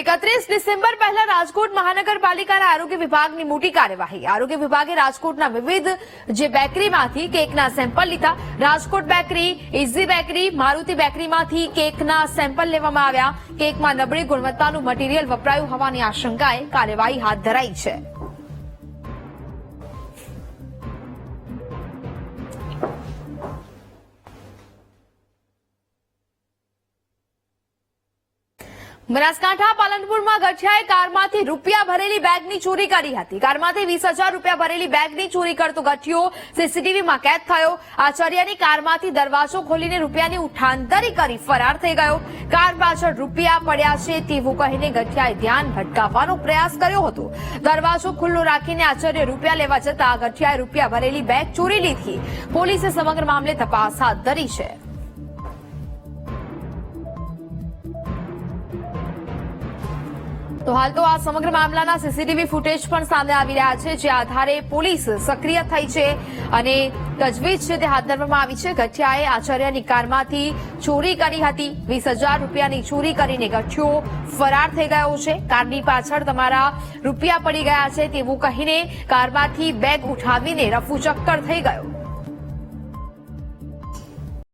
એકત્રીસ ડિસેમ્બર પહેલા રાજકોટ મહાનગરપાલિકાના આરોગ્ય વિભાગની મોટી કાર્યવાહી. આરોગ્ય વિભાગે રાજકોટના વિવિધ જે બેકરીમાંથી કેકના સેમ્પલ લીધા. Rajkot bakery easy bakery, Maruti બેકરીમાંથી કેકના સેમ્પલ લેવામાં આવ્યા. કેકમાં નબળી ગુણવત્તાનું મટીરીયલ વપરાયું હોવાની આશંકાએ કાર્યવાહી હાથ ધરાઈ છે. બનાસકાંઠા પાલનપુરમાં ગઠિયાએ કારમાંથી રૂપિયા ભરેલી બેગની ચોરી કરી હતી. કારમાંથી વીસ હજાર રૂપિયા ભરેલી બેગની ચોરી કરતો ગઠિયો સીસીટીવીમાં કેદ થયો. આચાર્યની કારમાંથી દરવાજો ખોલીને રૂપિયાની ઉઠાંતરી કરી ફરાર થઈ ગયો. કાર પાછળ રૂપિયા પડ્યા છે તેવું કહીને ગઠિયાએ ધ્યાન ભટકાવવાનો પ્રયાસ કર્યો હતો. દરવાજો ખુલ્લો રાખીને આચાર્ય રૂપિયા લેવા જતા ગઠિયાએ રૂપિયા ભરેલી બેગ ચોરી લીધી. પોલીસે સમગ્ર મામલે તપાસ હાથ ધરી છે. તો હાલ તો આ સમગ્ર મામલાના સીસીટીવી ફૂટેજ પણ સામે આવી રહ્યા છે, જે આધારે પોલીસ સક્રિય થઈ છે અને તજવીજ છે તે હાથ ધરવામાં આવી છે. ગઠિયાએ આચાર્યની કારમાંથી ચોરી કરી હતી. વીસ હજાર રૂપિયાની ચોરી કરીને ગઠિયો ફરાર થઈ ગયો છે. કારની પાછળ તમારા રૂપિયા પડી ગયા છે તેવું કહીને કારમાંથી બેગ ઉઠાવીને રફુ ચક્કર થઈ ગયો.